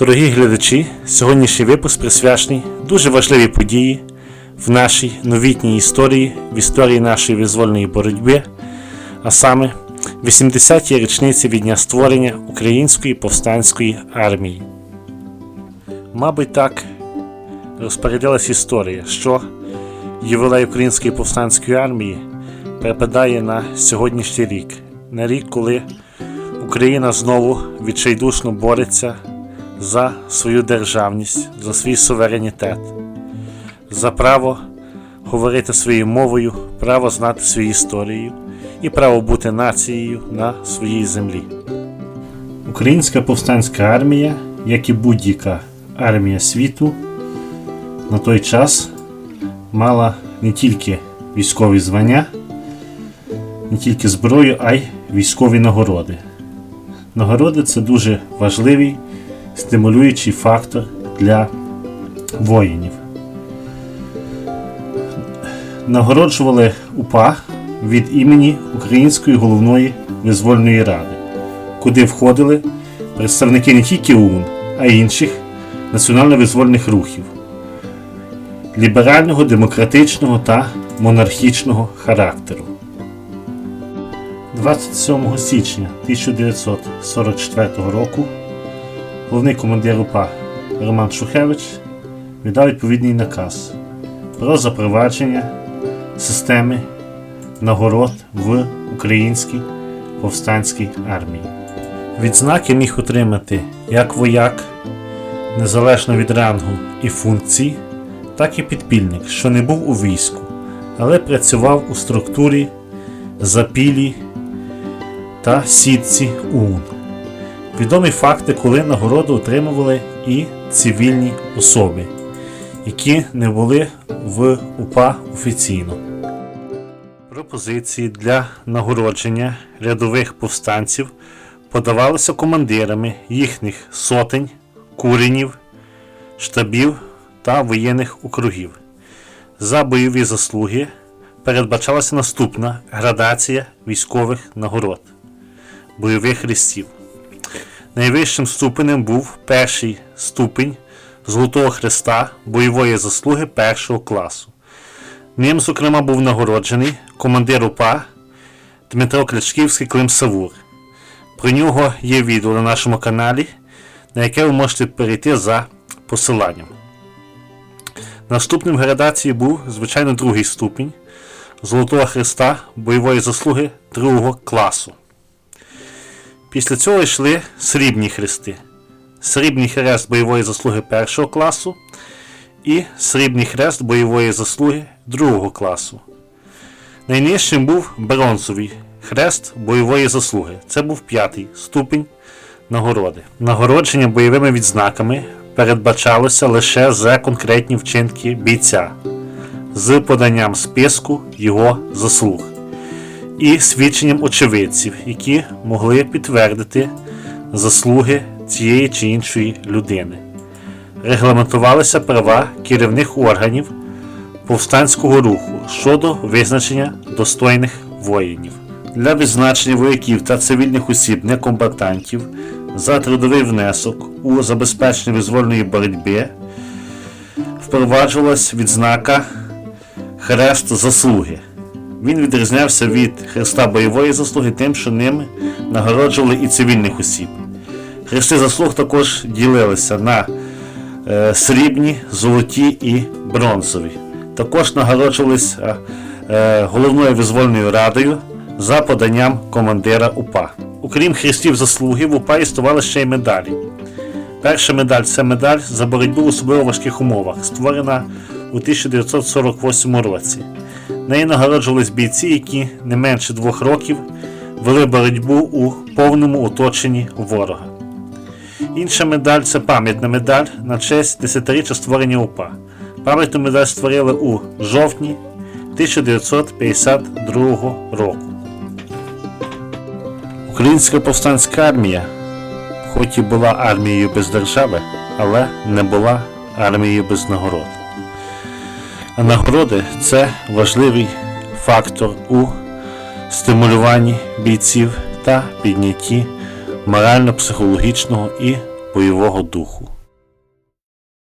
Дорогі глядачі, сьогоднішній випуск присвячений дуже важливій події в нашій новітній історії, в історії нашої визвольної боротьби, а саме 80-ті річниці від дня створення Української повстанської армії. Мабуть, так розпорядилась історія, що ювілей Української повстанської армії припадає на сьогоднішній рік, на рік, коли Україна знову відчайдушно бореться за свою державність, за свій суверенітет, за право говорити своєю мовою, право знати свою історію і право бути нацією на своїй землі. Українська повстанська армія, як і будь-яка армія світу, на той час мала не тільки військові звання, не тільки зброю, а й військові нагороди. Нагороди це дуже важливий стимулюючий фактор для воїнів. Нагороджували УПА від імені Української головної визвольної ради, куди входили представники не тільки ОУН, а й інших національно-визвольних рухів ліберального, демократичного та монархічного характеру. 27 січня 1944 року головний командир УПА Роман Шухевич віддав відповідний наказ про запровадження системи нагород в українській повстанській армії. Відзнаки міг отримати як вояк, незалежно від рангу і функцій, так і підпільник, що не був у війську, але працював у структурі запілі та сітці УН. Відомі факти, коли нагороду отримували і цивільні особи, які не були в УПА офіційно. Пропозиції для нагородження рядових повстанців подавалися командирами їхніх сотень, куренів, штабів та воєнних округів. За бойові заслуги передбачалася наступна градація військових нагород бойових хрестів. Найвищим ступенем був перший ступень Золотого Хреста бойової заслуги першого класу. Ним, зокрема, був нагороджений командир УПА Дмитро Кличківський Клим Савур. Про нього є відео на нашому каналі, на яке ви можете перейти за посиланням. Наступним в градації був, звичайно, другий ступінь Золотого Хреста бойової заслуги другого класу. Після цього йшли срібні хрести. Срібний хрест бойової заслуги першого класу і срібний хрест бойової заслуги другого класу. Найнижчим був бронзовий хрест бойової заслуги. Це був п'ятий ступінь нагороди. Нагородження бойовими відзнаками передбачалося лише за конкретні вчинки бійця з поданням списку його заслуг і свідченням очевидців, які могли підтвердити заслуги цієї чи іншої людини. Регламентувалися права керівних органів повстанського руху щодо визначення достойних воїнів. Для відзначення вояків та цивільних осіб некомбатантів за трудовий внесок у забезпечення визвольної боротьби впроваджувалась відзнака Хрест заслуги. Він відрізнявся від хреста бойової заслуги тим, що ними нагороджували і цивільних осіб. Хрести заслуг також ділилися на е, срібні, золоті і бронзові. Також нагороджувалися е, головною визвольною радою за поданням командира УПА. Окрім хрестів заслуги, в УПА існували ще й медалі. Перша медаль це медаль за боротьбу в особливо важких умовах, створена у 1948 році. Нею нагороджувались бійці, які не менше двох років вели боротьбу у повному оточенні ворога. Інша медаль це пам'ятна медаль на честь десятиріччя створення УПА. Пам'ятну медаль створили у жовтні 1952 року. Українська повстанська армія, хоч і була армією без держави, але не була армією без нагород. Нагороди це важливий фактор у стимулюванні бійців та піднятті морально-психологічного і бойового духу.